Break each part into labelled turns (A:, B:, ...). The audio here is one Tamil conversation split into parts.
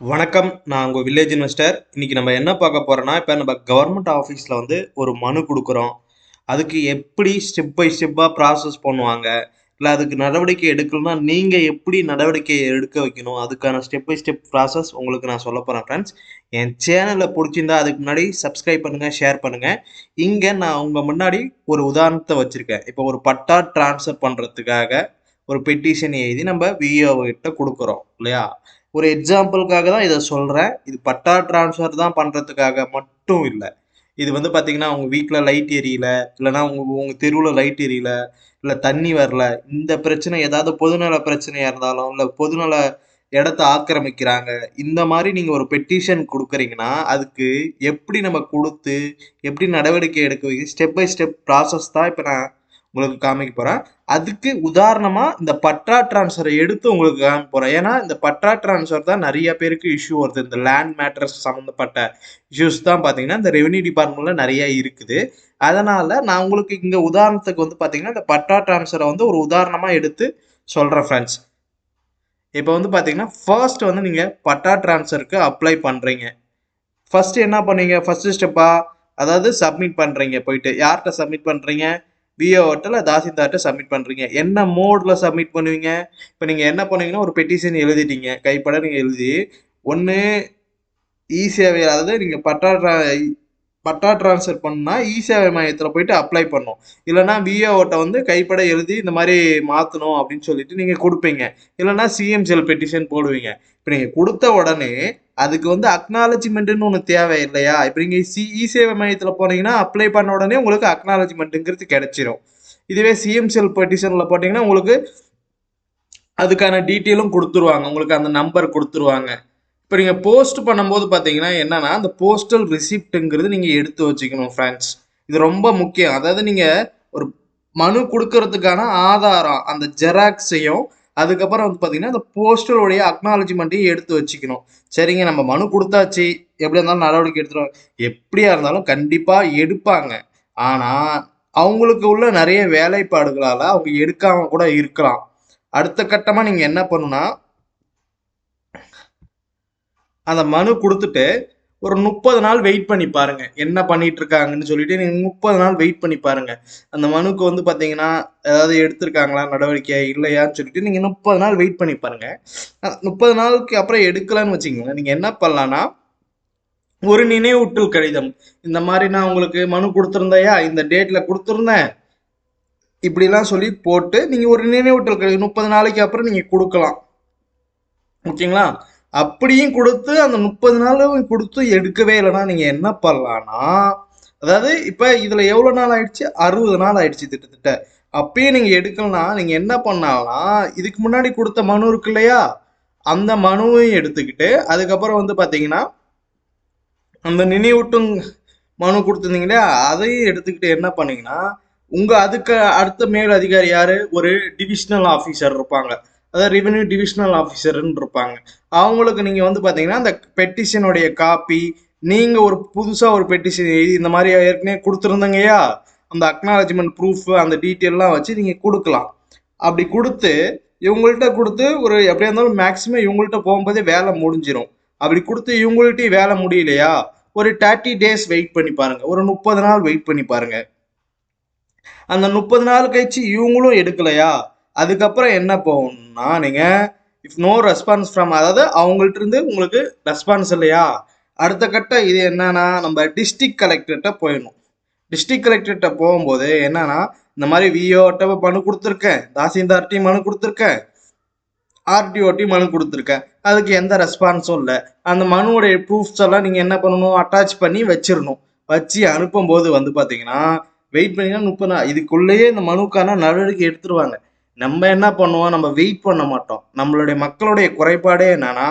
A: வணக்கம். நான் உங்கள் வில்லேஜ் இன்வெஸ்டர் இன்னைக்கு நம்ம என்ன பார்க்க போறோம்னா இப்போ நம்ம கவர்மெண்ட் ஆஃபீஸில் வந்து ஒரு மனு கொடுக்குறோம். அதுக்கு எப்படி ஸ்டெப் பை ஸ்டெப்பாக ப்ராசஸ் பண்ணுவாங்க? இல்லை அதுக்கு நடவடிக்கை எடுக்கணும்னா நீங்கள் எப்படி நடவடிக்கை எடுக்க வைக்கணும்? அதுக்கான ஸ்டெப் பை ஸ்டெப் ப்ராசஸ் உங்களுக்கு நான் சொல்ல போகிறேன் ஃப்ரெண்ட்ஸ் என் சேனலில் பிடிச்சிருந்தா அதுக்கு முன்னாடி சப்ஸ்கிரைப் பண்ணுங்கள் ஷேர் பண்ணுங்கள் இங்கே நான் உங்கள் முன்னாடி ஒரு உதாரணத்தை வச்சுருக்கேன். இப்போ ஒரு பட்டா ட்ரான்ஸ்ஃபர் பண்ணுறதுக்காக ஒரு பெட்டிஷன் எழுதி நம்ம விஓ கிட்ட கொடுக்குறோம் இல்லையா? ஒரு எக்ஸாம்பிளுக்காக தான் இதை சொல்கிறேன் இது பட்டா ட்ரான்ஸ்ஃபர் தான் பண்ணுறதுக்காக மட்டும் இல்லை. இது வந்து பார்த்தீங்கன்னா உங்கள் வீட்டில் லைட் எரியல இல்லைன்னா உங்கள் உங்கள் தெருவில் லைட் எரியல இல்லை தண்ணி வரல இந்த பிரச்சனை ஏதாவது பொதுநல பிரச்சனையாக இருந்தாலும் இல்லை பொதுநல இடத்த ஆக்கிரமிக்கிறாங்க இந்த மாதிரி நீங்கள் ஒரு பெட்டிஷன் கொடுக்குறீங்கன்னா அதுக்கு எப்படி நம்ம கொடுத்து எப்படி நடவடிக்கை எடுக்க ஸ்டெப் பை ஸ்டெப் ப்ராசஸ் தான் இப்போ நான் உங்களுக்கு காமிக்க போகிறேன் அதுக்கு உதாரணமாக இந்த பட்டா ட்ரான்ஸ்ஃபரை எடுத்து உங்களுக்கு காமிக்க போகிறேன் ஏன்னா இந்த பட்டா ட்ரான்ஸ்ஃபர் தான் நிறைய பேருக்கு இஷ்யூ வருது. இந்த லேண்ட் மேட்டர்ஸ் சம்மந்தப்பட்ட இஷ்யூஸ் தான் பார்த்தீங்கன்னா இந்த ரெவன்யூ டிபார்ட்மெண்ட்டில் நிறைய இருக்குது. அதனால் நான் உங்களுக்கு இங்கே உதாரணத்துக்கு வந்து பார்த்தீங்கன்னா இந்த பட்டா ட்ரான்ஸ்ஃபரை வந்து ஒரு உதாரணமாக எடுத்து சொல்கிறேன் ஃப்ரெண்ட்ஸ் இப்போ வந்து பார்த்தீங்கன்னா ஃபர்ஸ்ட் வந்து நீங்கள் பட்டா ட்ரான்ஸ்ஃபருக்கு அப்ளை பண்ணுறீங்க ஃபர்ஸ்ட் என்ன பண்ணீங்க? ஃபர்ஸ்ட் ஸ்டெப்பா அதாவது சப்மிட் பண்ணுறீங்க போயிட்டு. யார்கிட்ட சப்மிட் பண்ணுறீங்க விஓவில் தாசில்தார்ட்ட சப்மிட் பண்ணுறீங்க என்ன மோடில் சப்மிட் பண்ணுவீங்க? இப்போ நீங்கள் என்ன பண்ணுவீங்கன்னா ஒரு பெட்டிஷன் எழுதிட்டீங்க. கைப்பட நீங்கள் எழுதி ஒன்று இ சேவை அதாவது நீங்கள் பட்டா பட்டா ட்ரான்ஸ்ஃபர் பண்ணால் இ சேவை மையத்தில் போயிட்டு அப்ளை பண்ணணும் இல்லைனா விஓட்ட வந்து கைப்பட எழுதி இந்த மாதிரி மாற்றணும் அப்படின்னு சொல்லிட்டு நீங்கள் கொடுப்பீங்க. இல்லைனா சிஎம்சிஎல் பெட்டிஷன் போடுவீங்க. இப்போ நீங்கள் கொடுத்த உடனே அதுக்கு வந்து அக்னாலஜ்மெண்ட்டுன்னு ஒன்று தேவை இல்லையா? இப்போ நீங்கள் சி இ சேவை மையத்தில் போனீங்கன்னா அப்ளை பண்ண உடனே உங்களுக்கு அக்னாலஜ்மெண்ட்டுங்கிறது கிடைச்சிரும். இதுவே சிஎம்சிஎல் பெட்டிஷனில் போட்டிங்கன்னா உங்களுக்கு அதுக்கான டீட்டெயிலும் கொடுத்துருவாங்க. உங்களுக்கு அந்த நம்பர் கொடுத்துருவாங்க. இப்போ நீங்கள் போஸ்ட் பண்ணும்போது பார்த்தீங்கன்னா என்னென்னா அந்த போஸ்டல் ரிசிப்ட்டுங்கிறது நீங்கள் எடுத்து வச்சுக்கணும் ஃப்ரெண்ட்ஸ் இது ரொம்ப முக்கியம். அதாவது நீங்கள் ஒரு மனு கொடுக்கறதுக்கான ஆதாரம் அந்த ஜெராக்ஸையும் அதுக்கப்புறம் வந்து பார்த்தீங்கன்னா அந்த போஸ்டலுடைய அக்னாலஜ்மெண்ட்டையும் எடுத்து வச்சுக்கணும். சரிங்க நம்ம மனு கொடுத்தாச்சு. எப்படி இருந்தாலும் நடவடிக்கை எடுத்துருவாங்க. எப்படியா இருந்தாலும் கண்டிப்பாக எடுப்பாங்க. ஆனால் அவங்களுக்கு உள்ள நிறைய வேலைப்பாடுகளால் அவங்க எடுக்காம கூட இருக்கலாம். அடுத்த கட்டமாக நீங்கள் என்ன பண்ணுன்னா அந்த மனு கொடுத்துட்டு ஒரு முப்பது நாள் வெயிட் பண்ணி பாருங்க. என்ன பண்ணிட்டு இருக்காங்கன்னு சொல்லிட்டு நீங்க முப்பது நாள் வெயிட் பண்ணி பாருங்க. அந்த மனுக்கு வந்து பாத்தீங்கன்னா ஏதாவது எடுத்திருக்காங்களா நடவடிக்கை இல்லையான்னு சொல்லிட்டு நீங்க முப்பது நாள் வெயிட் பண்ணி பாருங்க. முப்பது நாளுக்கு அப்புறம் எடுக்கலான்னு வச்சுக்கோங்க நீங்க என்ன பண்ணலாம்னா ஒரு நினைவூட்டல் கடிதம். இந்த மாதிரி நான் உங்களுக்கு மனு கொடுத்துருந்தையா? இந்த டேட்ல கொடுத்துருந்தேன். இப்படிலாம் சொல்லி போட்டு நீங்க ஒரு நினைவூட்டல் கடிதம் முப்பது நாளைக்கு அப்புறம் நீங்க கொடுக்கலாம். ஓகேங்களா? அப்படியும் கொடுத்து அந்த முப்பது நாளும் கொடுத்து எடுக்கவே இல்லைன்னா நீங்கள் என்ன பண்ணலான்னா அதாவது இப்போ இதில் எவ்வளோ நாள் ஆயிடுச்சு? அறுபது நாள் ஆயிடுச்சு திட்டத்திட்ட அப்பயும் நீங்கள் எடுக்கலனா நீங்கள் என்ன பண்ணாலாம் இதுக்கு முன்னாடி கொடுத்த மனு இருக்கு இல்லையா? அந்த மனுவையும் எடுத்துக்கிட்டு அதுக்கப்புறம் வந்து பார்த்தீங்கன்னா அந்த நினைவூட்டும் மனு கொடுத்துருந்தீங்க இல்லையா? அதையும் எடுத்துக்கிட்டு என்ன பண்ணீங்கன்னா உங்கள் அதுக்கு அடுத்த மேல் அதிகாரி யார்? ஒரு டிவிஷ்னல் ஆஃபீஸர் இருப்பாங்க. அதாவது ரெவென்யூ டிவிஷனல் ஆஃபீஸர்னு இருப்பாங்க. அவங்களுக்கு நீங்கள் வந்து பார்த்தீங்கன்னா அந்த பெட்டிஷனுடைய காப்பி நீங்கள் ஒரு புதுசாக ஒரு பெட்டிஷன் எழுதி இந்த மாதிரி ஏற்கனவே கொடுத்துருந்தங்கய்யா அந்த அக்னாலஜ்மெண்ட் ப்ரூஃப் அந்த டீட்டெயிலாம் வச்சு நீங்கள் கொடுக்கலாம். அப்படி கொடுத்து இவங்கள்ட்ட கொடுத்து ஒரு எப்படியா இருந்தாலும் மேக்ஸிமம் இவங்கள்ட்ட போகும்போதே வேலை முடிஞ்சிடும் அப்படி கொடுத்து இவங்கள்ட்டையும் வேலை முடியலையா? ஒரு தேர்ட்டி டேஸ் வெயிட் பண்ணி பாருங்க. ஒரு முப்பது நாள் வெயிட் பண்ணி பாருங்க. அந்த முப்பது நாள் கழிச்சு இவங்களும் எடுக்கலையா? அதுக்கப்புறம் என்ன போகணும்னா நீங்கள் இஃப் நோ ரெஸ்பான்ஸ் ஃப்ரம் அதாவது அவங்கள்ட்ட இருந்து உங்களுக்கு ரெஸ்பான்ஸ் இல்லையா? அடுத்த கட்ட இது என்னன்னா நம்ம டிஸ்ட்ரிக்ட் கலெக்டர்கிட்ட போயிடணும். டிஸ்ட்ரிக்ட் கலெக்டர்கிட்ட போகும்போது என்னன்னா இந்த மாதிரி விஓட்ட மனு கொடுத்துருக்கேன். தாசில்தார்ட்டையும் மனு கொடுத்துருக்கேன். ஆர்டிஓட்டி மனு கொடுத்துருக்கேன். அதுக்கு எந்த ரெஸ்பான்ஸும் இல்லை. அந்த மனுவோடைய ப்ரூஃப்ஸ் எல்லாம் நீங்கள் என்ன பண்ணணும்? அட்டாச் பண்ணி வச்சிடணும். வச்சு அனுப்பும்போது வந்து பார்த்தீங்கன்னா வெயிட் பண்ணிங்கன்னா முப்பது நாள். இதுக்குள்ளேயே இந்த மனுக்கான நடவடிக்கை எடுத்துருவாங்க. நம்ம என்ன பண்ணுவோம்? நம்ம வெயிட் பண்ண மாட்டோம். நம்மளுடைய மக்களுடைய குறைபாடே என்னன்னா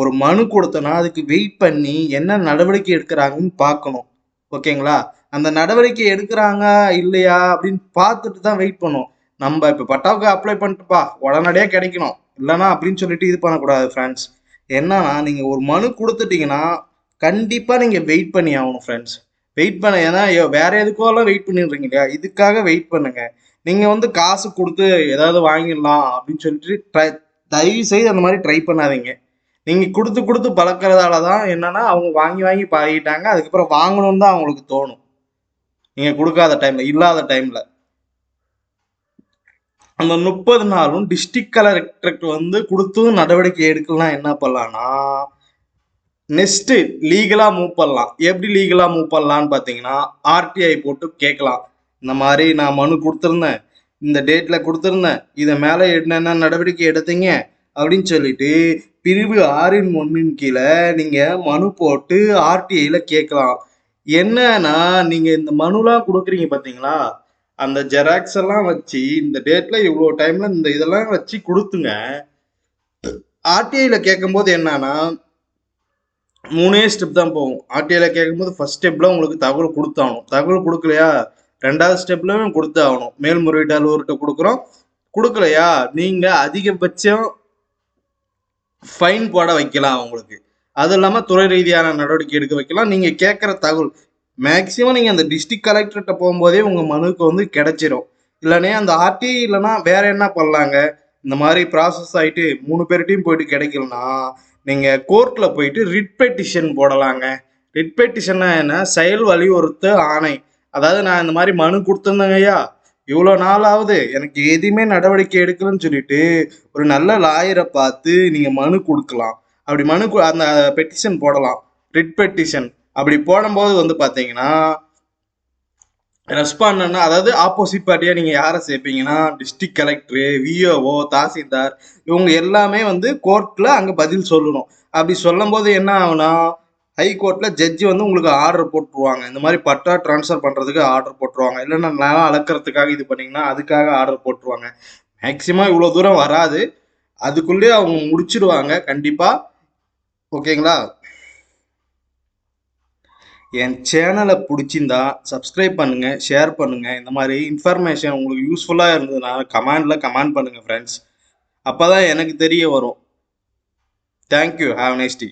A: ஒரு மனு கொடுத்தோன்னா அதுக்கு வெயிட் பண்ணி என்ன நடவடிக்கை எடுக்கிறாங்கன்னு பார்க்கணும். ஓகேங்களா? அந்த நடவடிக்கை எடுக்கிறாங்க இல்லையா அப்படின்னு பார்த்துட்டு தான் வெயிட் பண்ணுவோம். நம்ம இப்போ பட்டாவுக்கு அப்ளை பண்ணிட்டுப்பா உடனடியாக கிடைக்கணும். இல்லைனா அப்படின்னு சொல்லிட்டு இது பண்ணக்கூடாது ஃப்ரெண்ட்ஸ் என்னன்னா நீங்கள் ஒரு மனு கொடுத்துட்டீங்கன்னா கண்டிப்பாக நீங்கள் வெயிட் பண்ணி ஆகணும் ஃப்ரெண்ட்ஸ் வெயிட் பண்ண ஏன்னா வேற எதுக்கோலாம் வெயிட் பண்ணிடுறீங்க இல்லையா? இதுக்காக வெயிட் பண்ணுங்க. நீங்கள் வந்து காசு கொடுத்து ஏதாவது வாங்கிடலாம் அப்படின்னு சொல்லிட்டு ட்ரை தயவு செய்து அந்த மாதிரி ட்ரை பண்ணாதீங்க. நீங்கள் கொடுத்து கொடுத்து பழக்கிறதால தான் என்னன்னா அவங்க வாங்கி வாங்கி பழகிட்டாங்க அதுக்கப்புறம் வாங்கணும்னு தான் அவங்களுக்கு தோணும். நீங்கள் கொடுக்காத டைமில் இல்லாத டைமில் அந்த முப்பது நாளும் டிஸ்ட்ரிக்ட் கலெக்டருக்கு வந்து கொடுத்தும் நடவடிக்கை எடுக்கலாம் என்ன பண்ணலாம்னா நெக்ஸ்ட்டு லீகலாக மூவ் பண்ணலாம். எப்படி லீகலாக மூவ் பண்ணலான்னு பார்த்தீங்கன்னா ஆர்டிஐ போட்டு கேட்கலாம். இந்த மாதிரி நான் மனு கொடுத்துருந்தேன். இந்த டேட்டில் கொடுத்துருந்தேன். இதை மேலே என்னென்ன நடவடிக்கை எடுத்தீங்க? அப்படின்னு சொல்லிட்டு பிரிவு ஆறின் ஒன்றின் கீழே நீங்கள் மனு போட்டு ஆர்டிஐயில் கேட்கலாம். என்னன்னா நீங்கள் இந்த மனுலாம் கொடுக்குறீங்க பார்த்தீங்களா? அந்த ஜெராக்ஸ் எல்லாம் வச்சு இந்த டேட்டில் இவ்வளோ டைமில் இந்த இதெல்லாம் வச்சு கொடுத்துங்க. ஆர்டிஐயில் கேட்கும்போது என்னன்னா மூணே ஸ்டெப் தான் போகும். ஆர்டிஐயில் கேட்கும்போது ஃபஸ்ட் ஸ்டெப்பில் உங்களுக்கு தகவல் கொடுத்தாகணும். தகவல் கொடுக்கலையா? ரெண்டாவது ஸ்டெப்லையும் கொடுத்து ஆகணும். மேல்முறையீட்டு அலுவலர்கிட்ட கொடுக்குறோம். கொடுக்கலையா? நீங்க அதிகபட்சம் ஃபைன் போட வைக்கலாம் அவங்களுக்கு அது இல்லாமல் துறை ரீதியான நடவடிக்கை எடுக்க வைக்கலாம். நீங்கள் கேட்குற தகவல் மேக்ஸிமம் நீங்கள் அந்த டிஸ்ட்ரிக்ட் கலெக்டர்கிட்ட போகும்போதே உங்கள் மனுக்கு வந்து கிடைச்சிரும். இல்லைனே அந்த ஆர்டி இல்லைன்னா வேற என்ன பண்ணலாங்க? இந்த மாதிரி ப்ராசஸ் ஆகிட்டு மூணு பேர்கிட்டையும் போயிட்டு கிடைக்கலனா நீங்கள் கோர்ட்டில் போயிட்டு ரிட் பெட்டிஷன் போடலாங்க. ரிட் பெட்டிஷன்னா என்ன? செயல் வலியுறுத்த ஆணை. அதாவது நான் இந்த மாதிரி மனு கொடுத்துருந்தேங்க ஐயா. இவ்வளோ நாள் ஆகுது எனக்கு எதுவுமே நடவடிக்கை எடுக்கலன்னு சொல்லிட்டு ஒரு நல்ல லாயரை பார்த்து நீங்கள் மனு கொடுக்கலாம். அப்படி மனு அந்த பெட்டிஷன் போடலாம். ரிட் பெட்டிஷன் அப்படி போடும்போது வந்து பார்த்தீங்கன்னா ரெஸ்பாண்டன்னா அதாவது ஆப்போசிட் பார்ட்டியாக நீங்கள் யாரை சேர்ப்பீங்கன்னா டிஸ்ட்ரிக்ட் கலெக்டரு விஓஓ தாசில்தார் இவங்க எல்லாமே வந்து கோர்ட்டில் அங்கே பதில் சொல்லணும். அப்படி சொல்லும்போது என்ன ஆகுனா ஹை கோர்ட்டில் ஜட்ஜி வந்து உங்களுக்கு ஆர்டர் போட்டுருவாங்க. இந்த மாதிரி பட்டா ட்ரான்ஸ்ஃபர் பண்ணுறதுக்கு ஆர்டர் போட்டுருவாங்க. இல்லைன்னா நிலம் அளக்கிறதுக்காக இது பண்ணிங்கன்னா அதுக்காக ஆர்டர் போட்டுருவாங்க. மேக்ஸிமம் இவ்வளோ தூரம் வராது. அதுக்குள்ளேயே அவங்க முடிச்சிடுவாங்க கண்டிப்பாக ஓகேங்களா? என் சேனலை பிடிச்சிருந்தா சப்ஸ்கிரைப் பண்ணுங்க ஷேர் பண்ணுங்க. இந்த மாதிரி இன்ஃபர்மேஷன் உங்களுக்கு யூஸ்ஃபுல்லாக இருந்ததுன்னா கமெண்டில் கமெண்ட் பண்ணுங்க ஃப்ரெண்ட்ஸ் அப்போ தான் எனக்கு தெரிய வரும். Thank you have நைஸ்டி